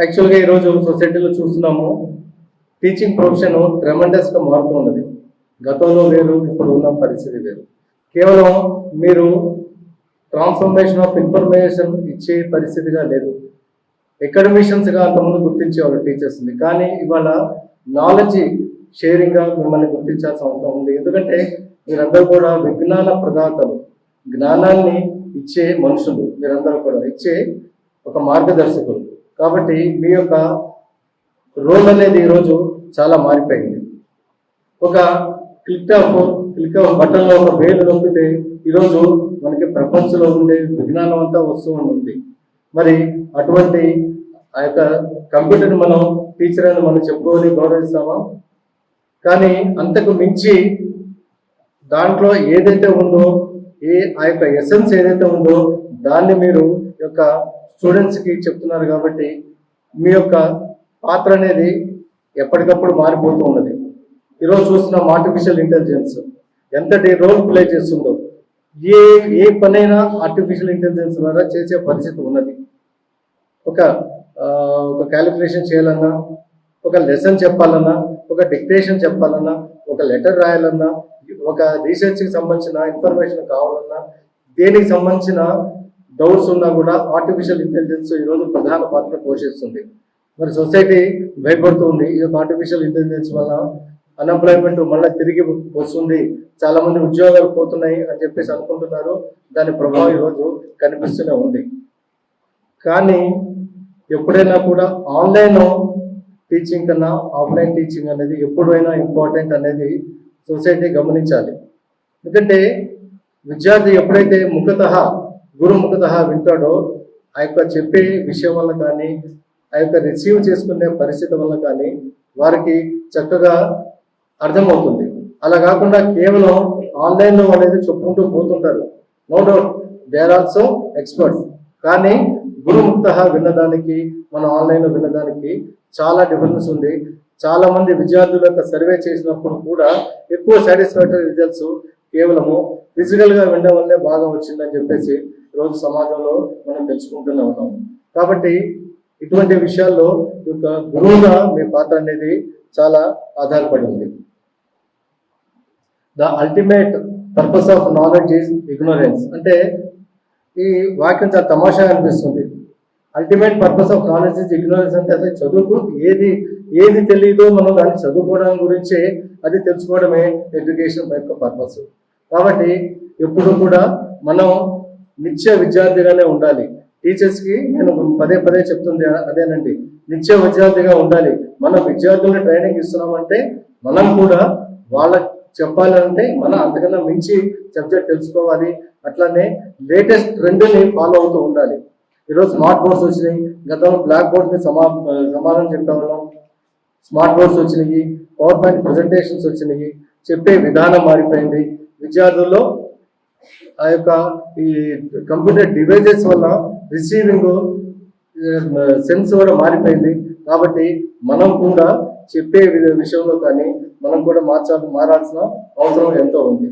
యాక్చువల్గా ఈరోజు సొసైటీలో చూస్తున్నాము. టీచింగ్ ప్రొఫెషన్ ట్రెమండస్గా మారుతూ ఉన్నది. గతంలో వేరు ఇప్పుడు ఉన్న పరిస్థితి వేరు. కేవలం మీరు ట్రాన్స్ఫర్మేషన్ ఆఫ్ ఇన్ఫర్మేషన్ ఇచ్చే పరిస్థితిగా లేదు. అకాడమిషియన్స్గా అంతకుముందు గుర్తించేవాళ్ళు టీచర్స్ని కానీ ఇవాళ నాలెడ్జ్ షేరింగ్గా మిమ్మల్ని గుర్తించాల్సిన అవసరం ఉంది. ఎందుకంటే మీరందరూ కూడా విజ్ఞాన ప్రదాతలు. జ్ఞానాన్ని ఇచ్చే మనుషులు మీరందరూ కూడా. ఇచ్చే ఒక మార్గదర్శకులు. కాబట్టి మీ యొక్క రోల్ అనేది ఈరోజు చాలా మారిపోయింది. ఒక క్లిక్ ఆఫ్ క్లిక్ ఆఫ్ బటన్లో ఒక వేలు నొప్పితే ఈరోజు మనకి ప్రపంచంలో ఉండే విజ్ఞానం అంతా వస్తూ ఉంటుంది. మరి అటువంటి ఆ యొక్క కంప్యూటర్ని మనం టీచర్ అని మనం చెప్పుకొని గౌరవిస్తామా? కానీ అంతకు మించి దాంట్లో ఏదైతే ఉందో ఏ ఆ యొక్క ఎసెన్స్ ఏదైతే ఉందో దాన్ని మీరు యొక్క స్టూడెంట్స్కి చెప్తున్నారు కాబట్టి మీ యొక్క పాత్ర అనేది ఎప్పటికప్పుడు మారిపోతూ ఉన్నది. ఈరోజు చూస్తున్నాం ఆర్టిఫిషియల్ ఇంటెలిజెన్స్ ఎంతటి రోల్ ప్లే చేస్తుందో ఏ ఏ పనైనా ఆర్టిఫిషియల్ ఇంటెలిజెన్స్ ద్వారా చేసే పరిస్థితి ఉన్నది. ఒక ఒక క్యాలిక్యులేషన్ చేయాలన్నా ఒక లెసన్ చెప్పాలన్నా ఒక డిక్టేషన్ చెప్పాలన్నా ఒక లెటర్ రాయాలన్నా ఒక రీసెర్చ్కి సంబంధించిన ఇన్ఫర్మేషన్ కావాలన్నా దేనికి సంబంధించిన డౌట్స్ ఉన్నా కూడా ఆర్టిఫిషియల్ ఇంటెలిజెన్స్ ఈరోజు ప్రధాన పాత్ర పోషిస్తుంది. మరి సొసైటీ భయపడుతుంది. ఈ యొక్క ఆర్టిఫిషియల్ ఇంటెలిజెన్స్ వల్ల అన్ఎంప్లాయ్మెంట్ మళ్ళీ తిరిగి వస్తుంది. చాలా మంది ఉద్యోగాలు పోతున్నాయి అని చెప్పేసి అనుకుంటున్నారు. దాని ప్రభావం ఈరోజు కనిపిస్తూనే ఉంది. కానీ ఎప్పుడైనా కూడా ఆన్లైన్ టీచింగ్ కన్నా ఆఫ్లైన్ టీచింగ్ అనేది ఎప్పుడైనా ఇంపార్టెంట్ అనేది సొసైటీ గమనించాలి. ఎందుకంటే విద్యార్థి ఎప్పుడైతే ముఖత గురు ముఖత వింటాడో ఆ యొక్క చెప్పే విషయం వల్ల కానీ ఆ యొక్క రిసీవ్ చేసుకునే పరిస్థితి వల్ల కానీ వారికి చక్కగా అర్థమవుతుంది. అలా కాకుండా కేవలం ఆన్లైన్లో అనేది చెప్పుకుంటూ పోతుంటారు. No doubt they are also experts కానీ గురుముక్త విన్నదానికి మనం ఆన్లైన్లో విన్నదానికి చాలా డిఫరెన్స్ ఉంది. చాలా మంది విద్యార్థుల యొక్క సర్వే చేసినప్పుడు కూడా ఎక్కువ సాటిస్ఫాక్టరీ రిజల్ట్స్ కేవలము ఫిజికల్గా వినడం వల్లే బాగా వచ్చిందని చెప్పేసి రోజు సమాజంలో మనం తెలుసుకుంటూనే ఉన్నాం కాబట్టి ఇటువంటి విషయాల్లో ఈ యొక్క గురువుగా మీ పాత్ర అనేది చాలా ఆధారపడి ఉంది. The ultimate purpose of knowledge is ignorance అంటే ఈ వాక్యం చాలా తమాషా అనిపిస్తుంది. Ultimate purpose of knowledge is ignorance అంటే అసలు చదువుకు ఏది ఏది తెలియదో మనం దాన్ని చదువుకోవడం గురించి అది తెలుసుకోవడమే ఎడ్యుకేషన్ యొక్క పర్పస్ కాబట్టి ఎప్పుడు కూడా మనం నిత్య విద్యార్థిగానే ఉండాలి. టీచర్స్కి నేను పదే పదే చెప్తుంది అదేనండి. నిత్య విద్యార్థిగా ఉండాలి. మనం విద్యార్థులకు ట్రైనింగ్ ఇస్తున్నామంటే మనం కూడా వాళ్ళ చెప్పాలంటే మనం అంతకన్నా మించి సబ్జెక్ట్ తెలుసుకోవాలి. అట్లానే లేటెస్ట్ ట్రెండ్ని ఫాలో అవుతూ ఉండాలి. ఈరోజు స్మార్ట్ బోర్డ్స్ వచ్చినాయి. గతంలో బ్లాక్ బోర్డ్ని సమా సమాధానం చెప్పేవాళ్ళం స్మార్ట్ బోర్డ్స్ వచ్చినాయి. పవర్ పాయింట్ ప్రజెంటేషన్స్ వచ్చినాయి. చెప్పే విధానం మారిపోయింది. విద్యార్థుల్లో ఆ యొక్క ఈ కంప్యూటర్ డివైజెస్ వల్ల రిసీవింగ్ సెన్స్ కూడా మారిపోయింది. కాబట్టి మనం కూడా చెప్పే విషయంలో కానీ మనం కూడా మార్చాల్సిన మారాల్సిన అవసరం ఎంతో ఉంది.